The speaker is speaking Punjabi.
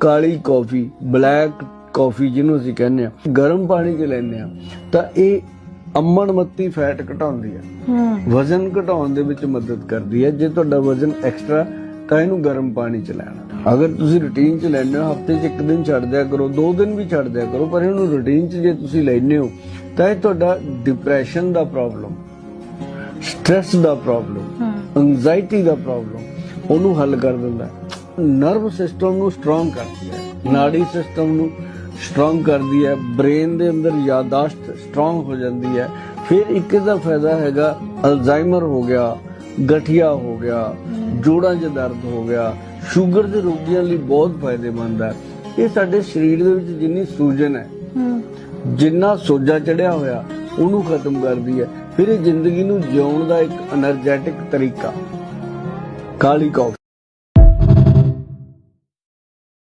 ਕਾਲੀ ਕਾਫੀ ਬਲੈਕ ਕਾਫੀ ਜਿਹਨੂੰ ਅਸੀਂ ਕਹਿੰਦੇ ਆ ਗਰਮ ਪਾਣੀ 'ਚ ਲੈਂਦੇ ਆ ਤਾਂ ਇਹ ਅਮਨ ਮੱਤੀ ਫੈਟ ਘਟਾਉਂਦੀ ਹੈ। ਵਜ਼ਨ ਘਟਾਉਣ ਦੇ ਵਿੱਚ ਮਦਦ ਕਰਦੀ ਹੈ। ਜੇ ਤੁਹਾਡਾ ਵਜ਼ਨ ਐਕਸਟਰਾ ਤਾਂ ਇਹਨੂੰ ਗਰਮ ਪਾਣੀ ਚ ਲੈਣਾ। ਅਗਰ ਤੁਸੀਂ ਰੁਟੀਨ ਚ ਲੈਂਦੇ ਹੋ ਹਫ਼ਤੇ 'ਚ ਇੱਕ ਦਿਨ ਛੱਡ ਦਿਆ ਕਰੋ ਦੋ ਦਿਨ ਵੀ ਛੱਡ ਦਿਆ ਕਰੋ ਪਰ ਇਹਨੂੰ ਰੁਟੀਨ 'ਚ ਜੇ ਤੁਸੀਂ ਲੈਂਦੇ ਹੋ ਤਾਂ ਇਹ ਤੁਹਾਡਾ ਡਿਪਰੈਸ਼ਨ ਦਾ ਪ੍ਰੋਬਲਮ ਸਟ੍ਰੈਸ ਦਾ ਪ੍ਰੋਬਲਮ ਹੂੰ। ਐਂਜ਼ਾਇਟੀ ਦਾ ਪ੍ਰੋਬਲਮ ਉਹਨੂੰ ਹੱਲ ਕਰ ਦਿੰਦਾ ਹੈ। ਨਰਵ ਸਿਸਟਮ ਨੂੰ ਸਟਰੋਂਗ ਕਰਦੀ ਹੈ, ਨਾੜੀ ਸਿਸਟਮ ਨੂੰ ਸਟਰੋਂਗ ਕਰਦੀ ਹੈ ਬ੍ਰੇਨ ਦੇ ਅੰਦਰ ਯਾਦਾਸ਼ਤ ਸਟਰੋਂਗ ਹੋ ਜਾਂਦੀ ਹੈ। ਫਿਰ ਇੱਕ ਇਹਦਾ ਫਾਇਦਾ ਹੈਗਾ ਅਲਜ਼ਾਈਮਰ ਹੋ ਗਿਆ, ਗਠੀਆ ਹੋ ਗਿਆ, ਜੋੜਾਂ 'ਚ ਦਰਦ ਹੋ ਗਿਆ ਸ਼ੂਗਰ ਦੇ ਰੋਗੀਆਂ ਲਈ ਬਹੁਤ ਫਾਇਦੇਮੰਦ ਹੈ। ਇਹ ਸਾਡੇ ਸਰੀਰ ਦੇ ਵਿੱਚ ਜਿੰਨੀ ਸੂਜਨ ਹੈ, ਜਿੰਨਾ ਸੋਜਾ ਚੜਿਆ ਹੋਇਆ, ਉਹਨੂੰ ਖਤਮ ਕਰਦੀ ਹੈ। ਫਿਰ ਇਹ ਜ਼ਿੰਦਗੀ ਨੂੰ ਜਿਉਣ ਦਾ ਇੱਕ એનર્ਜੈਟਿਕ ਤਰੀਕਾ। ਕਾਲੀ ਕੌਫੀ।